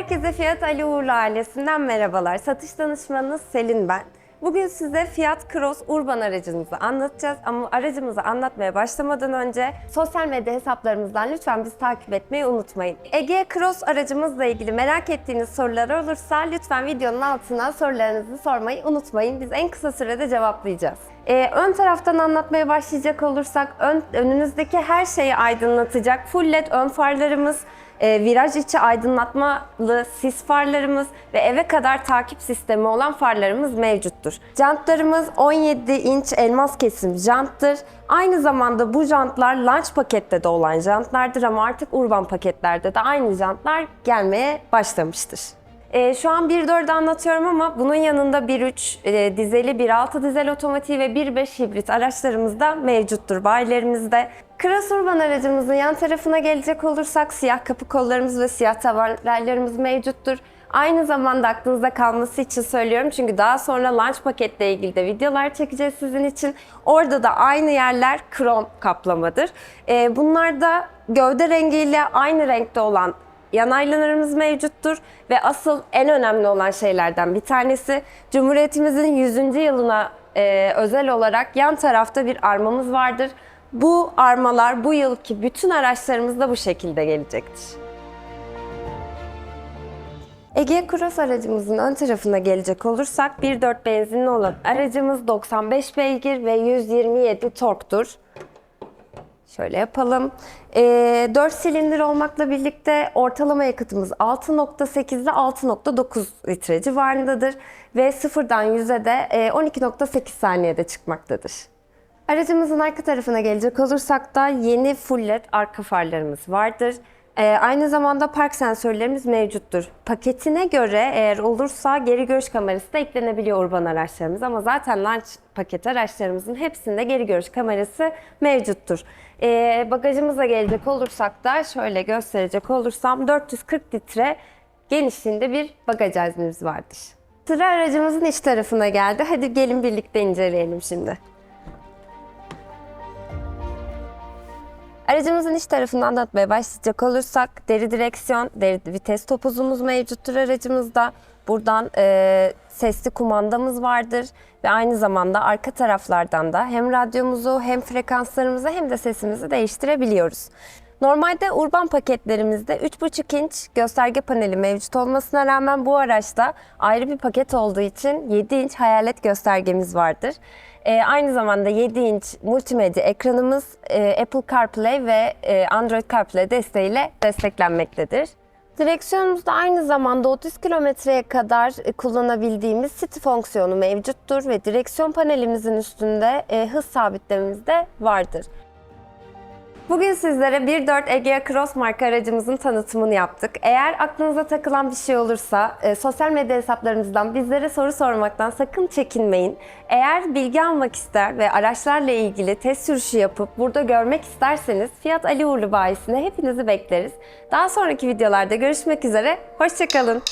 Herkese Fiyat Ali Uğurlu ailesinden merhabalar. Satış danışmanınız Selin ben. Bugün size Fiat Cross Urban aracımızı anlatacağız ama aracımızı anlatmaya başlamadan önce sosyal medya hesaplarımızdan lütfen bizi takip etmeyi unutmayın. Ege Cross aracımızla ilgili merak ettiğiniz sorular olursa lütfen videonun altına sorularınızı sormayı unutmayın. Biz en kısa sürede cevaplayacağız. Ee, ön taraftan anlatmaya başlayacak olursak ön, önünüzdeki her şeyi aydınlatacak full led ön farlarımız, e, viraj içi aydınlatmalı sis farlarımız ve eve kadar takip sistemi olan farlarımız mevcuttur. Jantlarımız 17 inç elmas kesim janttır. Aynı zamanda bu jantlar launch pakette de olan jantlardır ama artık urban paketlerde de aynı jantlar gelmeye başlamıştır. Ee, şu an 1.4'ü anlatıyorum ama bunun yanında 1.3 e, dizeli, 1.6 dizel otomatik ve 1.5 hibrit araçlarımız da mevcuttur bayilerimizde. Cross Urban aracımızın yan tarafına gelecek olursak siyah kapı kollarımız ve siyah tavanlarımız mevcuttur. Aynı zamanda aklınızda kalması için söylüyorum çünkü daha sonra launch paketle ilgili de videolar çekeceğiz sizin için. Orada da aynı yerler krom kaplamadır. Ee, bunlar da gövde rengiyle aynı renkte olan yan aynalarımız mevcuttur ve asıl en önemli olan şeylerden bir tanesi Cumhuriyetimizin 100. yılına e, özel olarak yan tarafta bir armamız vardır. Bu armalar bu yılki bütün araçlarımızda bu şekilde gelecektir. Ege Cross aracımızın ön tarafına gelecek olursak 1.4 benzinli olan aracımız 95 beygir ve 127 torktur. Şöyle yapalım. Ee, 4 silindir olmakla birlikte ortalama yakıtımız 6.8 ile 6.9 litre civarındadır. Ve sıfırdan 100'e de e, 12.8 saniyede çıkmaktadır. Aracımızın arka tarafına gelecek olursak da yeni full led arka farlarımız vardır. Ee, aynı zamanda park sensörlerimiz mevcuttur. Paketine göre eğer olursa geri görüş kamerası da eklenebiliyor urban araçlarımız ama zaten launch paket araçlarımızın hepsinde geri görüş kamerası mevcuttur. Ee, bagajımıza gelecek olursak da şöyle gösterecek olursam 440 litre genişliğinde bir bagaj haznemiz vardır. Sıra aracımızın iç tarafına geldi. Hadi gelin birlikte inceleyelim şimdi. Aracımızın iç tarafını anlatmaya başlayacak olursak deri direksiyon, deri vites topuzumuz mevcuttur aracımızda. Buradan e, sesli kumandamız vardır ve aynı zamanda arka taraflardan da hem radyomuzu hem frekanslarımızı hem de sesimizi değiştirebiliyoruz. Normalde urban paketlerimizde 3,5 inç gösterge paneli mevcut olmasına rağmen bu araçta ayrı bir paket olduğu için 7 inç hayalet göstergemiz vardır. Ee, aynı zamanda 7 inç multimedya ekranımız e, Apple CarPlay ve e, Android CarPlay desteğiyle desteklenmektedir. Direksiyonumuzda aynı zamanda 30 kilometreye kadar e, kullanabildiğimiz City fonksiyonu mevcuttur ve direksiyon panelimizin üstünde e, hız sabitlememiz de vardır. Bugün sizlere 1.4 Egea Cross marka aracımızın tanıtımını yaptık. Eğer aklınıza takılan bir şey olursa e, sosyal medya hesaplarımızdan bizlere soru sormaktan sakın çekinmeyin. Eğer bilgi almak ister ve araçlarla ilgili test sürüşü yapıp burada görmek isterseniz Fiyat Ali Uğurlu bayisine hepinizi bekleriz. Daha sonraki videolarda görüşmek üzere, hoşçakalın.